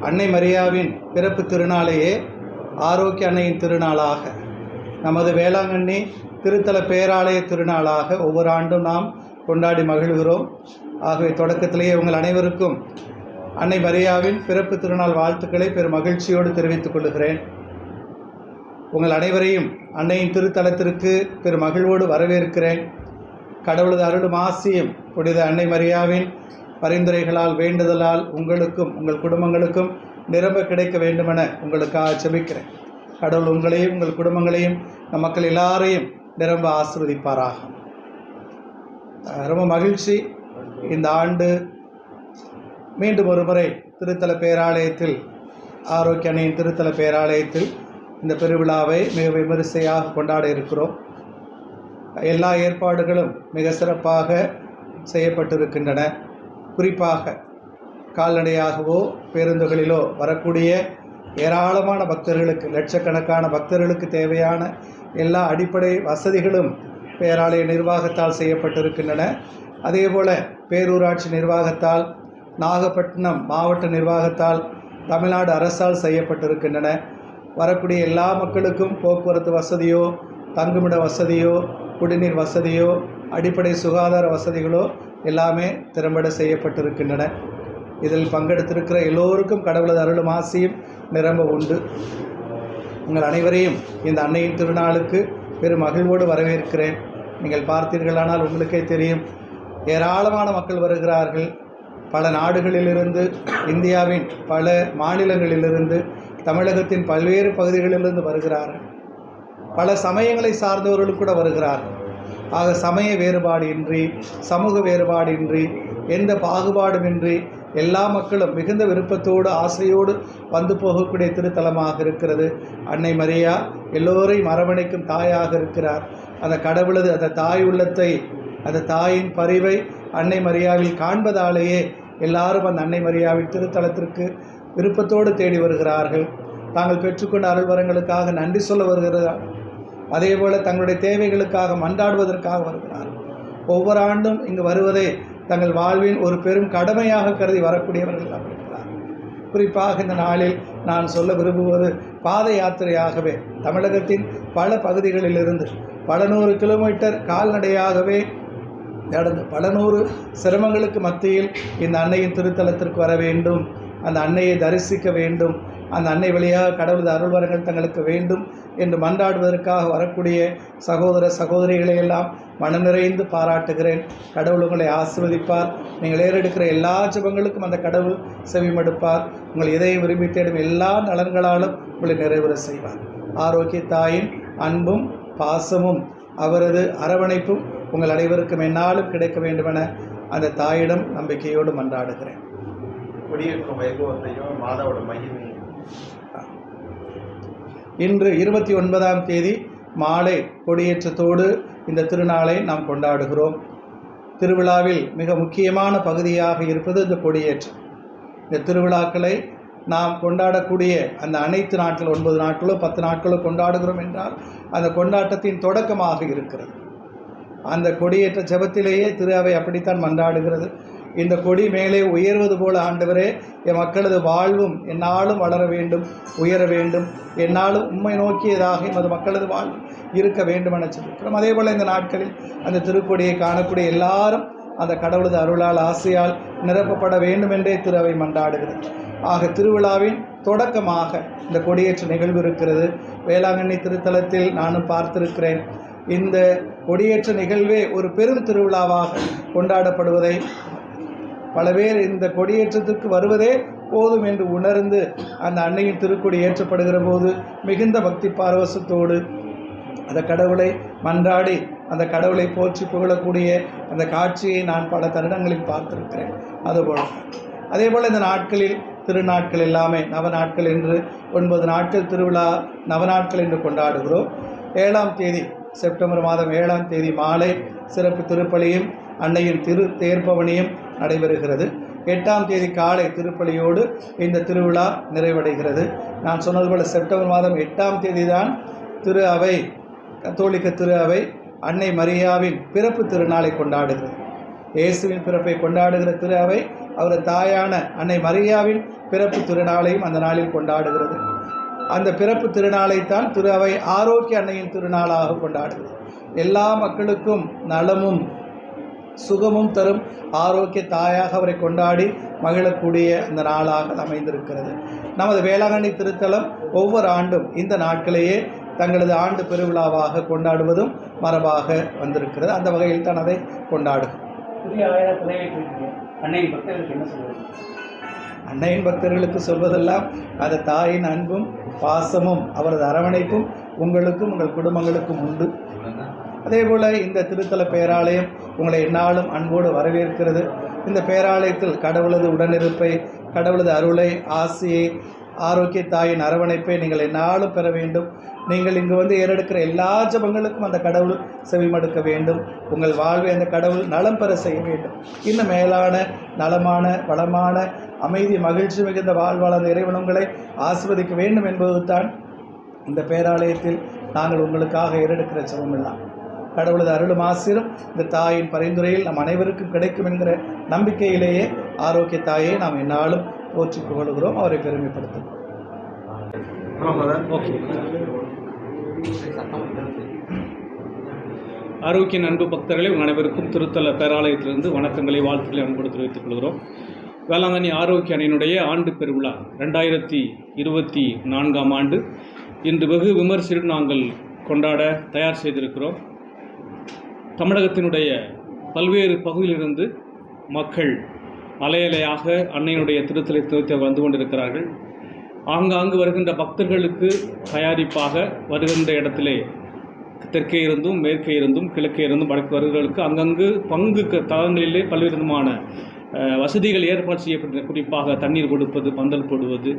அன்னை மரியாவின் பிறப்பு திருநாளையே ஆரோக்கிய அன்னையின் திருநாளாக. நமது வேளாங்கண்ணி திருத்தல பேராலய திருநாளாக ஒவ்வொரு ஆண்டும் நாம் கொண்டாடி மகிழ்கிறோம். ஆகவே தொடக்கத்திலேயே உங்கள் அனைவருக்கும் அன்னை மரியாவின் பிறப்பு திருநாள் வாழ்த்துக்களை பெரும் மகிழ்ச்சியோடு தெரிவித்துக் கொள்கிறேன். உங்கள் அனைவரையும் அன்னையின் திருத்தலத்திற்கு பெரும் மகிழ்வோடு வரவேற்கிறேன். கடவுளது அருள் ஆசியும் புனித அன்னை மரியாவின் பரிந்துரைகளால் வேண்டுதலால் உங்களுக்கும் உங்கள் குடும்பங்களுக்கும் நிரம்ப கிடைக்க வேண்டுமென உங்களுக்காக செபிக்கிறேன். கடவுள் உங்களையும் உங்கள் குடும்பங்களையும் நம் மக்கள் எல்லாரையும் நிரம்ப ஆசிர்வதிப்பாராக. ரொம்ப மகிழ்ச்சி. இந்த ஆண்டு மீண்டும் ஒரு முறை திருத்தல பேராலயத்தில் ஆரோக்கிய அணியின் திருத்தல பேராலயத்தில் இந்த பெருவிழாவை மிக விமரிசையாக கொண்டாட இருக்கிறோம். எல்லா ஏற்பாடுகளும் மிக சிறப்பாக செய்யப்பட்டிருக்கின்றன. குறிப்பாக கால்நடையாகவோ பேருந்துகளிலோ வரக்கூடிய ஏராளமான பக்தர்களுக்கு லட்சக்கணக்கான பக்தர்களுக்கு தேவையான எல்லா அடிப்படை வசதிகளும் பேராலய நிர்வாகத்தால் செய்யப்பட்டிருக்கின்றன. அதேபோல பேரூராட்சி நிர்வாகத்தால் நாகப்பட்டினம் மாவட்ட நிர்வாகத்தால் தமிழ்நாடு அரசால் செய்யப்பட்டிருக்கின்றன. வரக்கூடிய எல்லா மக்களுக்கும் போக்குவரத்து வசதியோ தங்குமிட வசதியோ குடிநீர் வசதியோ அடிப்படை சுகாதார வசதிகளோ எல்லாமே திறம்பட செய்யப்பட்டிருக்கின்றன. இதில் பங்கெடுத்திருக்கிற எல்லோருக்கும் கடவுளது அருளும் ஆசையும் நிரம்ப உண்டு. உங்கள் அனைவரையும் இந்த அன்னையின் திருநாளுக்கு பெரும் மகிழ்வோடு வரவேற்கிறேன். நீங்கள் பார்த்தீர்களானால் உங்களுக்கே தெரியும். ஏராளமான மக்கள் வருகிறார்கள். பல நாடுகளிலிருந்து இந்தியாவின் பல மாநிலங்களிலிருந்து தமிழகத்தின் பல்வேறு பகுதிகளிலிருந்து வருகிறார்கள். பல சமயங்களை சார்ந்தவர்களும் கூட வருகிறார்கள். ஆக சமய வேறுபாடு இன்றி சமூக வேறுபாடு இன்றி எந்த பாகுபாடுமின்றி எல்லா மக்களும் மிகுந்த விருப்பத்தோடு ஆசையோடு வந்து போகக்கூடிய திருத்தலமாக இருக்கிறது. அன்னை மரியா எல்லோரையும் அரவணைக்கும் தாயாக இருக்கிறார். அந்த கடவுளது அந்த தாய் உள்ளத்தை அந்த தாயின் பரிவை அன்னை மரியாவில் காண்பதாலேயே எல்லாரும் அந்த அன்னை மரியாவின் திருத்தலத்திற்கு விருப்பத்தோடு தேடி வருகிறார்கள். தாங்கள் பெற்றுக்கொண்ட அருள்வரங்களுக்காக நன்றி சொல்ல வருகிறார் அதேபோல் தங்களுடைய தேவைகளுக்காக மன்றாடுவதற்காக வருகிறார்கள். ஒவ்வொரு ஆண்டும் இங்கு வருவதை தங்கள் வாழ்வின் ஒரு பெரும் கடமையாக கருதி வரக்கூடியவர்கள் இருக்கிறார் குறிப்பாக இந்த நாளில் நான் சொல்ல விரும்புவது பாத யாத்திரையாகவே தமிழகத்தின் பல பகுதிகளிலிருந்து பல நூறு கிலோமீட்டர் கால்நடையாகவே நடந்து பல நூறு சிரமங்களுக்கு மத்தியில் இந்த அன்னையின் திருத்தலத்திற்கு வர வேண்டும். அந்த அன்னையை தரிசிக்க வேண்டும். அந்த அன்னை வழியாக கடவுளது அருள்வரங்கள் தங்களுக்கு வேண்டும் என்று மன்றாடுவதற்காக வரக்கூடிய சகோதர சகோதரிகளை எல்லாம் மனம் நிறைந்து பாராட்டுகிறேன். கடவுள் உங்களை ஆசிர்வதிப்பார். நீங்கள் ஏறெடுக்கிற எல்லா ஜபங்களுக்கும் அந்த கடவுள் செவிமடுப்பார். உங்கள் இதய விரும்பி தேடும் எல்லா நலன்களாலும் உங்களை நிறைவேற செய்வார். ஆரோக்கிய தாயின் அன்பும் பாசமும் அவரது அரவணைப்பும் உங்கள் அனைவருக்கும் என்னாலும் கிடைக்க வேண்டுமென அந்த தாயிடம் நம்பிக்கையோடு மன்றாடுகிறேன். கொடியேற்றும் வைபவத்தையும் மாதாவோட மகிமையும் இன்று இருபத்தி ஒன்பதாம் தேதி மாலை கொடியேற்றத்தோடு இந்த திருநாளை நாம் கொண்டாடுகிறோம். திருவிழாவில் மிக முக்கியமான பகுதியாக இருப்பது இந்த கொடியேற்றம். இந்த திருவிழாக்களை நாம் கொண்டாடக்கூடிய அந்த அனைத்து நாட்கள் ஒன்பது நாட்களோ பத்து நாட்களோ கொண்டாடுகிறோம் என்றால் அந்த கொண்டாட்டத்தின் தொடக்கமாக இருக்கிறது. அந்த கொடியேற்ற ஜபத்திலேயே திரு அவை அப்படித்தான் மன்றாடுகிறது. இந்த கொடி மேலே உயர்வது போல ஆண்டவரே என் மக்களது வாழ்வும் என்னாலும் வளர வேண்டும் உயர வேண்டும். என்னாலும் உண்மை நோக்கியதாக எமது மக்களது வாழ்வு இருக்க வேண்டும் என சொல்லியிருக்கிறோம். அதே போல் இந்த நாட்களில் அந்த திருக்கொடியை காணக்கூடிய எல்லாரும் அந்த கடவுளது அருளால் ஆசையால் நிரப்பப்பட வேண்டும் என்றே திருவை மன்றாடுகிறது. ஆக திருவிழாவின் தொடக்கமாக இந்த கொடியேற்ற நிகழ்வு இருக்கிறது. வேளாங்கண்ணி திருத்தலத்தில் நானும் பார்த்திருக்கிறேன். இந்த கொடியேற்ற நிகழ்வே ஒரு பெரும் திருவிழாவாக கொண்டாடப்படுவதை பல பேர் இந்த கொடியேற்றத்திற்கு வருவதே போதும் என்று உணர்ந்து அந்த அன்னையின் திருக்கொடி ஏற்றப்படுகிற போது மிகுந்த பக்தி பாரவசத்தோடு அந்த கடவுளை மன்றாடி அந்த கடவுளை போற்றி புகழக்கூடிய அந்த காட்சியை நான் பல தருணங்களில் பார்த்திருக்கிறேன். அதுபோல். அதே போல் இந்த நாட்களில் திருநாட்கள் எல்லாமே நவ நாட்கள் என்று ஒன்பது நாட்கள் திருவிழா நவநாட்கள் என்று கொண்டாடுகிறோம். ஏழாம் தேதி செப்டம்பர் மாதம் ஏழாம் தேதி மாலை சிறப்பு திருப்பலியும் அன்னையின் திரு தேர்ப்பவனியும் நடைபெறுகிறது. எட்டாம் தேதி காலை திருப்பலியோடு இந்த திருவிழா நிறைவடைகிறது. நான் சொன்னது போல செப்டம்பர் மாதம் எட்டாம் தேதி தான் திரு அவை கத்தோலிக்க திரு அவை அன்னை மரியாவின் பிறப்பு திருநாளை கொண்டாடுகிறது. இயேசுவின் பிறப்பை கொண்டாடுகிற திரு அவை அவரது தாயான அன்னை மரியாவின் பிறப்பு திருநாளையும் அந்த நாளில் கொண்டாடுகிறது. அந்த பிறப்பு திருநாளைத்தான் திரு அவை ஆரோக்கிய அன்னையின் திருநாளாக கொண்டாடுகிறது. எல்லா மக்களுக்கும் நலமும் சுகமும் தரும். ஆரோக்கிய தாயாக அவரை கொண்டாடி மகிழக்கூடிய அந்த நாளாக அமைந்திருக்கிறது. நமது வேளாங்கண்ணி திருத்தலம் ஒவ்வொரு ஆண்டும் இந்த நாட்களையே தங்களது ஆண்டு பெருவிழாவாக கொண்டாடுவதும் மரபாக வந்திருக்கிறது. அந்த வகையில் தான் அதை பதிவேற்றிருக்கீங்க அன்னையின் பக்தர்களுக்கு அன்னையின் சொல்வதெல்லாம் அது தாயின் அன்பும் பாசமும் அவரது அரவணைப்பும் உங்களுக்கும் உங்கள் குடும்பங்களுக்கும் உண்டு. அதே போல் இந்த திருத்தல பேராலயம் உங்களை என்னாலும் அன்போடு வரவேற்கிறது. இந்த பேராலயத்தில் கடவுளது உடனிருப்பை கடவுளது அருளை ஆசையை ஆரோக்கிய தாயின் அரவணைப்பை நீங்கள் என்னாலும் பெற வேண்டும். நீங்கள் இங்கு வந்து ஏறெடுக்கிற எல்லா ஜபங்களுக்கும் அந்த கடவுள் செவிமடுக்க வேண்டும். உங்கள் வாழ்வை அந்த கடவுள் நலம் பெற செய்ய வேண்டும். இன்னும் மேலான நலமான வளமான அமைதி மகிழ்ச்சி மிகுந்த வாழ்வாள இறைவனங்களை இறைவன் உங்களை ஆசிர்வதிக்க வேண்டும் என்பதுதான் இந்த பேராலயத்தில் நாங்கள் உங்களுக்காக ஏறெடுக்கிற ஜெபமெல்லாம். கடவுளது அருளும் ஆசிரும் இந்த தாயின் பரிந்துரையில் நம் அனைவருக்கும் கிடைக்கும் என்கிற நம்பிக்கையிலேயே ஆரோக்கிய தாயை நாம் என்னாலும் போற்றி புகழுகிறோம். அவரை பெருமைப்படுத்துகிறோம் ஓகே ஆரோக்கிய நண்பு பக்தர்களை உங்கள் அனைவருக்கும் திருத்தல பேராலயத்திலிருந்து வணக்கங்களை வாழ்த்துக்களை அன்போடு தெரிவித்துக் கொள்கிறோம். வேளாங்கண்ணி ஆரோக்கிய அணையினுடைய ஆண்டு பெருவிழா ரெண்டாயிரத்தி இருபத்தி நான்காம் ஆண்டு. இன்று வெகு விமர்சையுடன் நாங்கள் கொண்டாட தயார் செய்திருக்கிறோம். தமிழகத்தினுடைய பல்வேறு பகுதியிலிருந்து மக்கள் அலையலையாக அன்னையினுடைய திருத்தலை திருத்த வந்து கொண்டிருக்கிறார்கள். ஆங்காங்கு வருகின்ற பக்தர்களுக்கு தயாரிப்பாக வருகின்ற இடத்திலே தெற்கே இருந்தும் மேற்கே இருந்தும் கிழக்கே இருந்தும் வடக்கு வருகிறவர்களுக்கு அங்கங்கு பங்கு க- தளங்களிலே பல்வேறு விதமான வசதிகள் ஏற்பாடு செய்யப்பட்ட குறிப்பாக தண்ணீர் கொடுப்பது பந்தல் போடுவது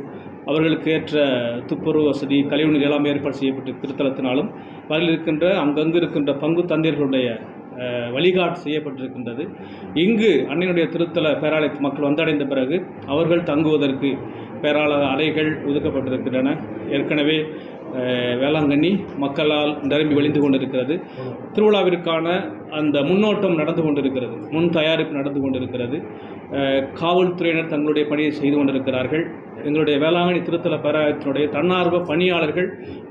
அவர்களுக்கு ஏற்ற துப்புரவு வசதி கழிவுநீர் எல்லாம் ஏற்பாடு செய்யப்பட்டு திருத்தலத்தினாலும் அதில் இருக்கின்ற அங்கங்கு இருக்கின்ற பங்கு தந்தையர்களுடைய வழிகாட்டு செய்யப்பட்டிருக்கின்றது. இங்கு அன்னையினுடைய திருத்தல பேராலயத்து மக்கள் வந்தடைந்த பிறகு அவர்கள் தங்குவதற்கு பேராளர் அறைகள் ஒதுக்கப்பட்டிருக்கின்றன. ஏற்கனவே வேளாங்கண்ணி மக்களால் நிரம்பி வழிந்து கொண்டிருக்கிறது. திருவிழாவிற்கான அந்த முன்னோட்டம் நடந்து கொண்டிருக்கிறது. முன் தயாரிப்பு நடந்து கொண்டிருக்கிறது. காவல்துறையினர் தங்களுடைய பணியை செய்து கொண்டிருக்கிறார்கள். எங்களுடைய வேளாங்கண்ணி திருத்தல பேராயத்தினுடைய தன்னார்வ பணியாளர்கள்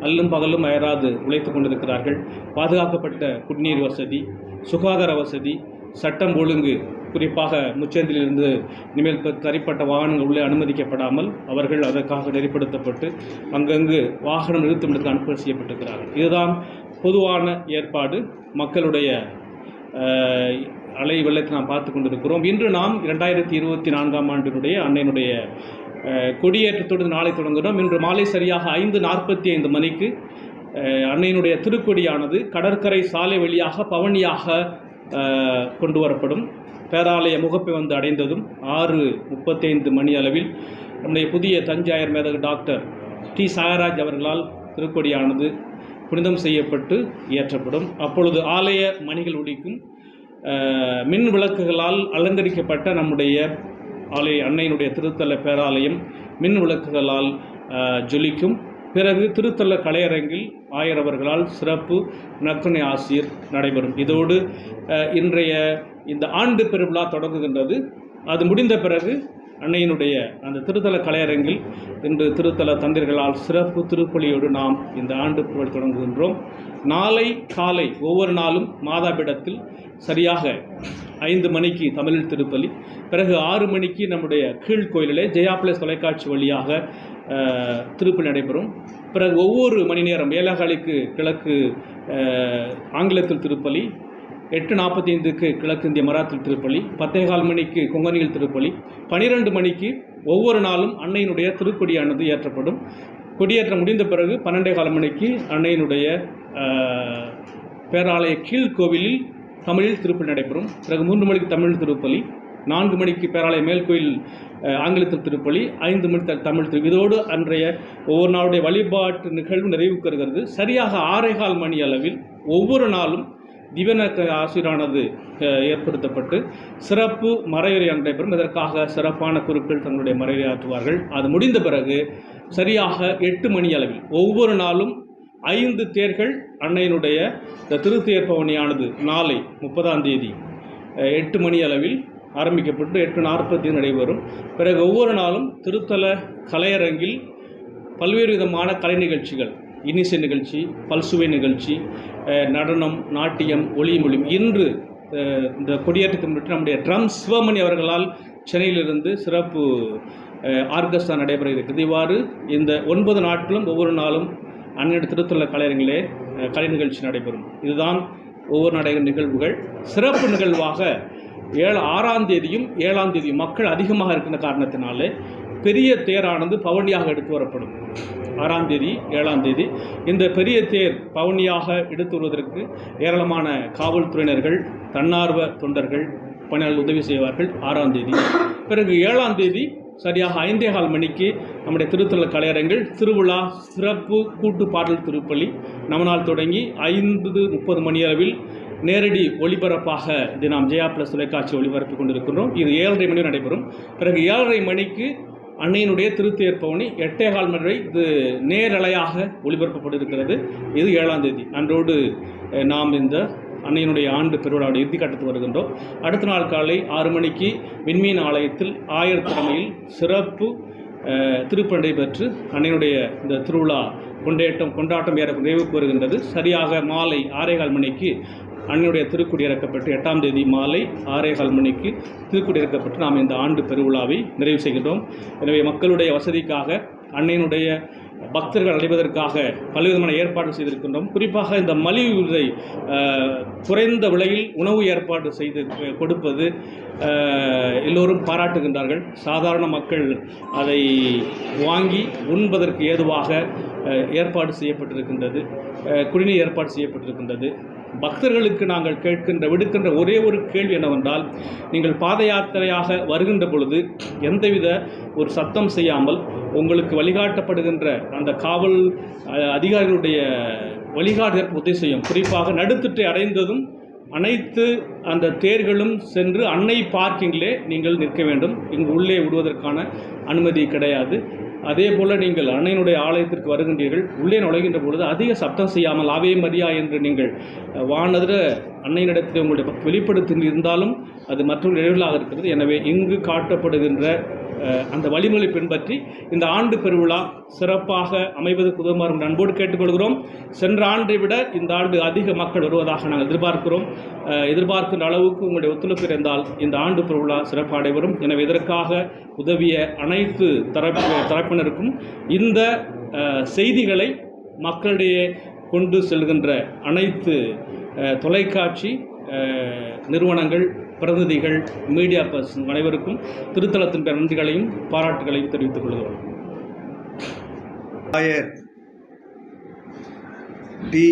அல்லும் பகலும் அயராது உழைத்து கொண்டிருக்கிறார்கள். பாதுகாக்கப்பட்ட குடிநீர் வசதி சுகாதார வசதி சட்டம் ஒழுங்கு குறிப்பாக முச்சந்திலிருந்து இனிமேல் தரிப்பட்ட வாகனங்கள் உள்ளே அனுமதிக்கப்படாமல் அவர்கள் அதற்காக நெறிப்படுத்தப்பட்டு அங்கங்கு வாகனம் நிறுத்துமிடத்துக்கு அனுப்பி செய்யப்பட்டிருக்கிறார்கள். இதுதான் பொதுவான ஏற்பாடு. மக்களுடைய அலை வெள்ளத்தை நாம் பார்த்து கொண்டிருக்கிறோம். இன்று நாம் இரண்டாயிரத்தி இருபத்தி நான்காம் ஆண்டினுடைய அன்னையினுடைய கொடியேற்றத்தோடு நாளை தொடங்குகிறோம். இன்று மாலை சரியாக ஐந்து நாற்பத்தி ஐந்து மணிக்கு அன்னையினுடைய திருக்கொடியானது கடற்கரை சாலை வழியாக பவனியாக கொண்டு வரப்படும் பேராலய முகப்பை வந்து அடைந்ததும் ஆறு முப்பத்தைந்து மணி அளவில் நம்முடைய புதிய தஞ்சாயர் மேதகு டாக்டர் டி. சாயராஜ் அவர்களால் திருக்கொடியானது புனிதம் செய்யப்பட்டு ஏற்றப்படும் அப்பொழுது ஆலய மணிகள் ஒலிக்கும். மின் விளக்குகளால் அலங்கரிக்கப்பட்ட நம்முடைய ஆலய அன்னையினுடைய திருத்தல பேராலயம் மின் விளக்குகளால் ஜொலிக்கும். பிறகு திருத்தல கலையரங்கில் ஆயரவர்களால் சிறப்பு நற்கனை ஆசிரியர் நடைபெறும். இதோடு இன்றைய இந்த ஆண்டு பெருவிழா தொடங்குகின்றது. அது முடிந்த பிறகு அன்னையினுடைய அந்த திருத்தல கலையரங்கில் இன்று திருத்தல தந்திர்களால் சிறப்பு திருப்பலியோடு நாம் இந்த ஆண்டு பெருவிழா தொடங்குகின்றோம். நாளை காலை ஒவ்வொரு நாளும் மாதாபிடத்தில் சரியாக ஐந்து மணிக்கு தமிழில் திருப்பலி பிறகு ஆறு மணிக்கு நம்முடைய கீழ்கோயிலிலே ஜெயா பிளஸ் தொலைக்காட்சி வழியாக திருப்பு நடைபெறும். பிறகு ஒவ்வொரு மணி நேரம் ஏலகாலிக்கு கிழக்கு ஆங்கிலத்தில் திருப்பலி எட்டு நாற்பத்தி ஐந்துக்கு கிழக்கு இந்திய மராத்தில் திருப்பலி பத்தேகால் மணிக்கு கொங்கனியில் திருப்பலி பனிரெண்டு மணிக்கு ஒவ்வொரு நாளும் அன்னையினுடைய திருக்கொடியானது ஏற்றப்படும். கொடியேற்றம் முடிந்த பிறகு பன்னெண்டே கால் மணிக்கு அன்னையினுடைய பேராலய கீழ்கோவிலில் தமிழில் திருப்பலி நடைபெறும். பிறகு மூன்று மணிக்கு தமிழ் திருப்பலி நான்கு மணிக்கு பேராலய மேல்கோயில் ஆங்கிலத்தில் திருப்பலி ஐந்து மணி த- தமிழ் திரு இதோடு அன்றைய ஒவ்வொரு நாளுடைய வழிபாட்டு நிகழ்வு நிறைவு கருகிறது சரியாக ஆறேகால் மணி அளவில் ஒவ்வொரு நாளும் திவன ஆசிரியரானது ஏற்படுத்தப்பட்டு சிறப்பு மறையுரை நடைபெறும். இதற்காக சிறப்பான குருக்கள் தங்களுடைய மறையுரை ஆற்றுவார்கள். அது முடிந்த பிறகு சரியாக எட்டு மணி அளவில் ஒவ்வொரு நாளும் ஐந்து தேர்கள் அன்னையினுடைய இந்த திருத்தேர் பவனியானது நாளை முப்பதாம் தேதி எட்டு மணி அளவில் ஆரம்பிக்கப்பட்டு எட்டு நாற்பத்தி நடைபெறும். பிறகு ஒவ்வொரு நாளும் திருத்தல கலையரங்கில் பல்வேறு விதமான கலை நிகழ்ச்சிகள். இன்னிசை நிகழ்ச்சி பல்சுவை நிகழ்ச்சி நடனம் நாட்டியம் ஒளிமொழி இன்று இந்த கொடியேற்றத்தை முன்னிட்டு நம்முடைய ட்ரம் சிவமணி அவர்களால் சென்னையிலிருந்து சிறப்பு ஆர்கஸ்டா நடைபெற இருக்குது இவ்வாறு இந்த ஒன்பது நாட்களும் ஒவ்வொரு நாளும் அந்நிய திருத்தல கலைஞர்களே கலை நிகழ்ச்சி நடைபெறும். இதுதான் ஒவ்வொரு நடை நிகழ்வுகள். சிறப்பு நிகழ்வாக ஏழு ஆறாம் தேதியும் ஏழாம் தேதியும் மக்கள் அதிகமாக இருக்கின்ற காரணத்தினாலே பெரிய தேரானது பவனியாக எடுத்து வரப்படும். ஆறாம் தேதி ஏழாம் தேதி. இந்த பெரிய தேர் பவனியாக எடுத்து வருவதற்கு ஏராளமான காவல்துறையினர்கள் தன்னார்வ தொண்டர்கள் பணியாளர்கள் உதவி செய்வார்கள் ஆறாம் தேதி. பிறகு ஏழாம் தேதி சரியாக ஐந்தே கால் மணிக்கு நம்முடைய திருத்தல கலையரங்கில் திருவிழா சிறப்பு கூட்டு பாடல் திருப்பலி நம்ம நாள் தொடங்கி ஐந்து முப்பது மணி அளவில் நேரடி ஒளிபரப்பாக இது நாம் ஜெயா ப்ளஸ் தொலைக்காட்சி ஒளிபரப்பு கொண்டிருக்கின்றோம். இது ஏழரை மணி நடைபெறும். பிறகு ஏழரை மணிக்கு அன்னையினுடைய திருத்தேர் பவனி எட்டே கால் மணி இது நேரலையாக ஒளிபரப்பப்பட்டிருக்கிறது. இது ஏழாம் தேதி. அன்றோடு நாம் இந்த அன்னையினுடைய ஆண்டு பெருவிழாவுடைய இறுதிக்கட்டத்துக்கு வருகின்றோம். அடுத்த நாள் காலை ஆறு மணிக்கு விண்மீன் ஆலயத்தில் ஆயர் தலைமையில் சிறப்பு திருப்பண்டை பெற்று அன்னையினுடைய இந்த திருவிழா கொண்டேட்டம் கொண்டாட்டம் ஏற நிறைவுக்கு வருகின்றது. சரியாக மாலை ஆறேகால் மணிக்கு அன்னையுடைய திருக்குடி இறக்கப்பட்டு எட்டாம் தேதி மாலை ஆறேகால் மணிக்கு திருக்குடி இறக்கப்பட்டு நாம் இந்த ஆண்டு பெருவிழாவை நிறைவு செய்கின்றோம். எனவே மக்களுடைய வசதிக்காக அன்னையினுடைய பக்தர்கள் அடைவதற்காக பலவிதமான ஏற்பாடு செய்திருக்கின்றோம். குறிப்பாக இந்த மலிவு விலை குறைந்த விலையில் உணவு ஏற்பாடு செய்து கொடுப்பது எல்லோரும் பாராட்டுகின்றார்கள். சாதாரண மக்கள் அதை வாங்கி உண்பதற்கு ஏதுவாக ஏற்பாடு செய்யப்பட்டிருக்கின்றது. குடிநீர் ஏற்பாடு செய்யப்பட்டிருக்கின்றது. பக்தர்களுக்கு நாங்கள் கேட்கின்ற விடுக்கின்ற ஒரே ஒரு கேள்வி என்னவென்றால் நீங்கள் பாத யாத்திரையாக வருகின்ற பொழுது எந்தவித ஒரு சத்தம் செய்யாமல் உங்களுக்கு வழிகாட்டப்படுகின்ற அந்த காவல் அதிகாரிகளுடைய வழிகாட்டுதற்கு உதவி செய்யும். குறிப்பாக நடுத்திட்டை அடைந்ததும் அனைத்து அந்த தேர்களும் சென்று அன்னை பார்க்கிங்கிலே நீங்கள் நிற்க வேண்டும். இங்கு உள்ளே விடுவதற்கான அனுமதி கிடையாது. அதே போல் நீங்கள் அன்னையினுடைய ஆலயத்திற்கு வருகின்றீர்கள். உள்ளே நுழைகின்ற பொழுது அதிக சப்தம் செய்யாமல் ஆவே மரியா என்று நீங்கள் வானதிர அன்னையினிடத்தில் உங்களுடைய வெளிப்படுத்தி இருந்தாலும் அது மற்றொரு நிகழ்வாக இருக்கிறது எனவே இங்கு காட்டப்படுகின்ற அந்த வழிமுறை பின்பற்றி இந்த ஆண்டு பெருவிழா சிறப்பாக அமைவதற்கு உதவுமாறு நண்போடு அன்போடு கேட்டுக்கொள்கிறோம். சென்ற ஆண்டை விட இந்த ஆண்டு அதிக மக்கள் வருவதாக நாங்கள் எதிர்பார்க்கிறோம். எதிர்பார்க்கின்ற அளவுக்கு உங்களுடைய ஒத்துழைப்பு இருந்தால் இந்த ஆண்டு பெருவிழா சிறப்பு அடைவரும். எனவே இதற்காக உதவிய அனைத்து தரப்பு தரப்பினருக்கும் இந்த செய்திகளை மக்களிடையே கொண்டு செல்கின்ற அனைத்து தொலைக்காட்சி நிறுவனங்கள் பிரதிநிதிகள் மீடியா பர்சன் அனைவருக்கும் திருத்தலத்தின் பேர் நன்றிகளையும் பாராட்டுகளையும் தெரிவித்துக் கொள்கிறோம். ஆயர் டி.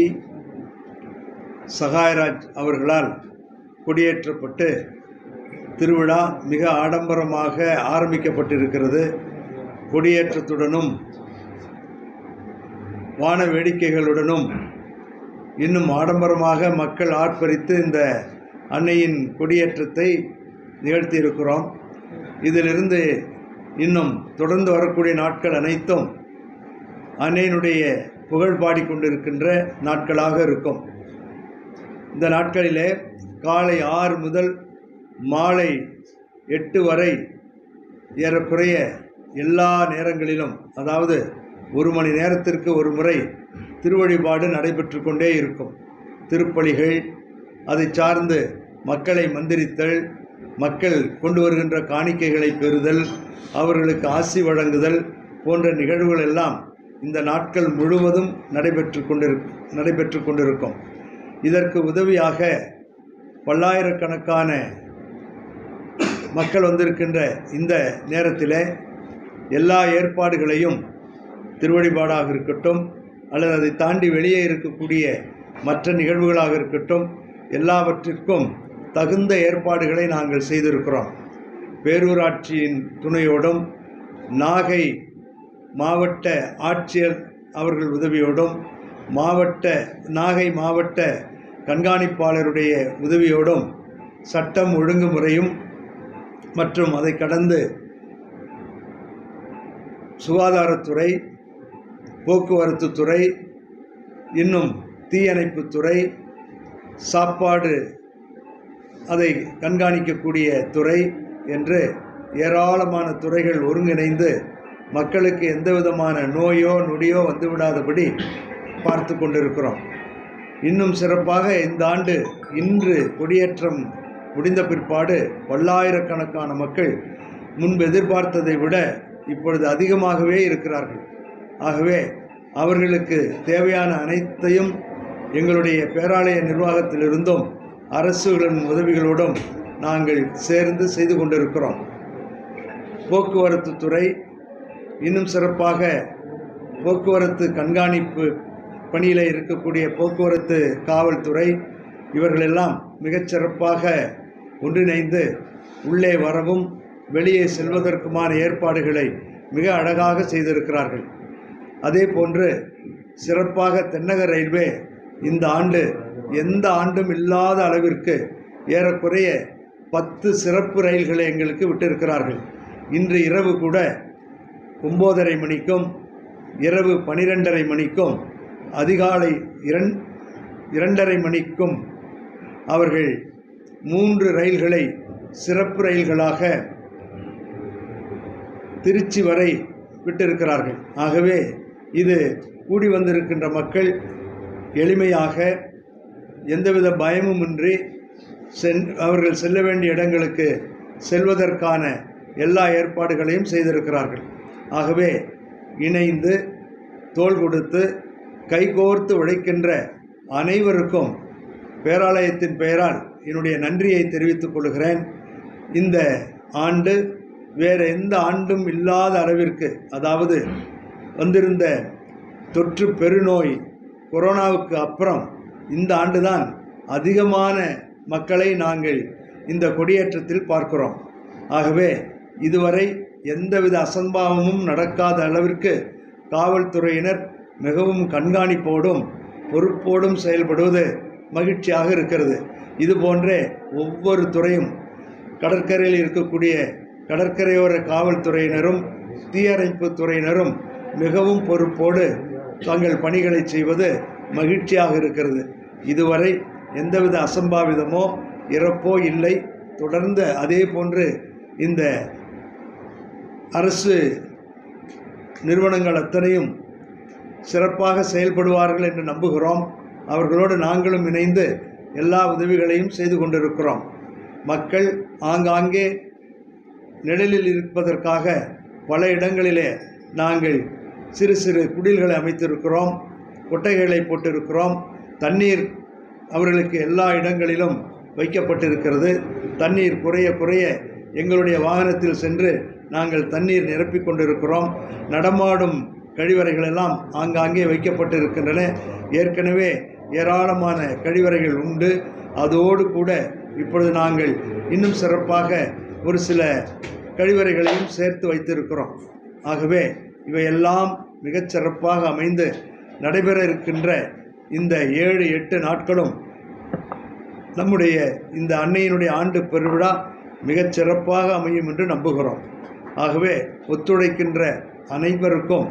சகாயராஜ் அவர்களால் கொடியேற்றப்பட்டு திருவிழா மிக ஆடம்பரமாக ஆரம்பிக்கப்பட்டிருக்கிறது. கொடியேற்றத்துடனும் வான வேடிக்கைகளுடனும் இன்னும் ஆடம்பரமாக மக்கள் ஆர்ப்பரித்து இந்த அன்னையின் கொடியேற்றத்தை நிகழ்த்தியிருக்கிறோம். இதிலிருந்து இன்னும் தொடர்ந்து வரக்கூடிய நாட்கள் அனைத்தும் அன்னையினுடைய புகழ் பாடிக்கொண்டிருக்கின்ற நாட்களாக இருக்கும். இந்த நாட்களிலே காலை ஆறு முதல் மாலை எட்டு வரை ஏறக்குறைய எல்லா நேரங்களிலும் அதாவது ஒரு மணி நேரத்திற்கு ஒரு முறை திருவழிபாடு நடைபெற்று கொண்டே இருக்கும். திருப்பலிகள் அதை சார்ந்து மக்களை மந்திரித்தல் மக்கள் கொண்டு வருகின்ற காணிக்கைகளை பெறுதல் அவர்களுக்கு ஆசி வழங்குதல் போன்ற நிகழ்வுகள் எல்லாம் இந்த நாட்கள் முழுவதும் நடைபெற்று கொண்டிரு நடைபெற்று கொண்டிருக்கும். இதற்கு உதவியாக பல்லாயிரக்கணக்கான மக்கள் வந்திருக்கின்ற இந்த நேரத்தில் எல்லா ஏற்பாடுகளையும் திருவழிபாடாக இருக்கட்டும் அல்லது அதை தாண்டி வெளியே இருக்கக்கூடிய மற்ற நிகழ்வுகளாக இருக்கட்டும் எல்லாவற்றிற்கும் தகுந்த ஏற்பாடுகளை நாங்கள் செய்திருக்கிறோம். பேரூராட்சியின் துணையோடும் நாகை மாவட்ட ஆட்சியர் அவர்கள் உதவியோடும் மாவட்ட நாகை மாவட்ட கண்காணிப்பாளருடைய உதவியோடும் சட்டம் ஒழுங்குமுறையும் மற்றும் அதை கடந்து சுகாதாரத்துறை போக்குவரத்துத்துறை இன்னும் தீயணைப்புத்துறை சாப்பாடு அதை கண்காணிக்கக்கூடிய துறை என்று ஏராளமான துறைகள் ஒருங்கிணைந்து மக்களுக்கு எந்த விதமான நோயோ நொடியோ வந்துவிடாதபடி பார்த்து கொண்டிருக்கிறோம். இன்னும் சிறப்பாக இந்த ஆண்டு இன்று கொடியேற்றம் முடிந்த பிற்பாடு பல்லாயிரக்கணக்கான மக்கள் முன்பு எதிர்பார்த்ததை விட இப்பொழுது அதிகமாகவே இருக்கிறார்கள். ஆகவே அவர்களுக்கு தேவையான அனைத்தையும் எங்களுடைய பேராலய நிர்வாகத்திலிருந்தும் அரசுகளின் உதவிகளோடும் நாங்கள் சேர்ந்து செய்து கொண்டிருக்கிறோம். போக்குவரத்து துறை இன்னும் சிறப்பாக போக்குவரத்து கண்காணிப்பு பணியில் இருக்கக்கூடிய போக்குவரத்து காவல்துறை இவர்களெல்லாம் மிகச்சிறப்பாக ஒன்றிணைந்து உள்ளே வரவும் வெளியே செல்வதற்குமான ஏற்பாடுகளை மிக அழகாக செய்திருக்கிறார்கள். அதே போன்று சிறப்பாக தென்னக ரயில்வே இந்த ஆண்டு எந்த ஆண்டும் இல்லாத அளவிற்கு ஏறக்குறைய பத்து சிறப்பு ரயில்களை எங்களுக்கு விட்டிருக்கிறார்கள். இன்று இரவு கூட ஒம்போதரை மணிக்கும் இரவு பனிரெண்டரை மணிக்கும் அதிகாலை இரண் இரண்டரை மணிக்கும் அவர்கள் மூன்று ரயில்களை சிறப்பு ரயில்களாக திருச்சி வரை விட்டிருக்கிறார்கள். ஆகவே இது கூடி வந்திருக்கின்ற மக்கள் எளிமையாக எந்தவித பயமுமின்றி சென் அவர்கள் செல்ல வேண்டிய இடங்களுக்கு செல்வதற்கான எல்லா ஏற்பாடுகளையும் செய்திருக்கிறார்கள். ஆகவே இணைந்து தோள் கொடுத்து கைகோர்த்து உழைக்கின்ற அனைவருக்கும் பேராலயத்தின் பெயரால் என்னுடைய நன்றியை தெரிவித்துக் கொள்கிறேன். இந்த ஆண்டு வேறு எந்த ஆண்டும் இல்லாத அளவிற்கு அதாவது வந்திருந்த தொற்று பெருநோய் கொரோனாவுக்கு அப்புறம் இந்த ஆண்டுதான் அதிகமான மக்களை நாங்கள் இந்த கொடியேற்றத்தில் பார்க்கிறோம். ஆகவே இதுவரை எந்தவித அசம்பாவமும் நடக்காத அளவிற்கு காவல்துறையினர் மிகவும் கண்காணிப்போடும் பொறுப்போடும் செயல்படுவது மகிழ்ச்சியாக இருக்கிறது. இது போன்றே ஒவ்வொரு துறையும் கடற்கரையில் இருக்கக்கூடிய கடற்கரையோர காவல்துறையினரும் தீயணைப்பு துறையினரும் மிகவும் பொறுப்போடு தங்கள் பணிகளை செய்வது மகிழ்ச்சியாக இருக்கிறது. இதுவரை எந்தவித அசம்பாவிதமோ இறப்போ இல்லை. தொடர்ந்து அதே போன்று இந்த அரசு நிறுவனங்கள் அத்தனையும் சிறப்பாக செயல்படுவார்கள் என்று நம்புகிறோம். அவர்களோடு நாங்களும் இணைந்து எல்லா உதவிகளையும் செய்து கொண்டிருக்கிறோம். மக்கள் ஆங்காங்கே நிழலில் இருப்பதற்காக பல இடங்களிலே நாங்கள் சிறு சிறு குடில்களை அமைத்திருக்கிறோம் கொட்டைகளை போட்டிருக்கிறோம். தண்ணீர் அவர்களுக்கு எல்லா இடங்களிலும் வைக்கப்பட்டிருக்கிறது. தண்ணீர் குறைய குறைய எங்களுடைய வாகனத்தில் சென்று நாங்கள் தண்ணீர் நிரப்பிக் கொண்டிருக்கிறோம். நடமாடும் கழிவறைகளெல்லாம் ஆங்காங்கே வைக்கப்பட்டிருக்கின்றன. ஏற்கனவே ஏராளமான கழிவறைகள் உண்டு. அதோடு கூட இப்பொழுது நாங்கள் இன்னும் சிறப்பாக ஒரு சில கழிவறைகளையும் சேர்த்து வைத்திருக்கிறோம். ஆகவே இவையெல்லாம் மிகச் சிறப்பாக அமைந்து நடைபெற இருக்கின்ற இந்த ஏழு எட்டு நாட்களும் நம்முடைய இந்த அன்னையினுடைய ஆண்டு பெருவிழா மிகச் சிறப்பாக அமையும் என்று நம்புகிறோம். ஆகவே ஒத்துழைக்கின்ற அனைவருக்கும்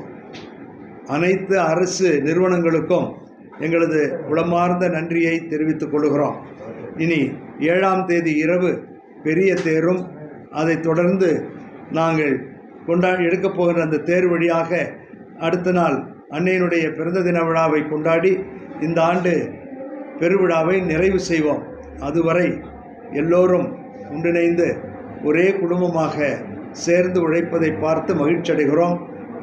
அனைத்து அரசு நிறுவனங்களுக்கும் எங்களது உளமார்ந்த நன்றியை தெரிவித்துக் கொள்கிறோம். இனி ஏழாம் தேதி இரவு பெரிய தேரும் அதைத் தொடர்ந்து நாங்கள் கொண்டா எடுக்கப் போகிற அந்த தேர் வழியாக அடுத்த நாள் அன்னையினுடைய பிறந்த தின விழாவை கொண்டாடி இந்த ஆண்டு பெருவிழாவை நிறைவு செய்வோம். அதுவரை எல்லோரும் ஒன்றிணைந்து ஒரே குடும்பமாக சேர்ந்து உழைப்பதை பார்த்து மகிழ்ச்சி அடைகிறோம்.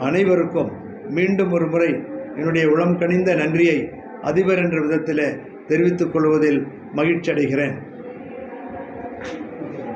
அனைவருக்கும் மீண்டும் ஒரு முறை என்னுடைய உளம் கனிந்த நன்றியை அதிபர் என்ற விதத்தில் தெரிவித்துக் கொள்வதில் மகிழ்ச்சி அடைகிறேன்.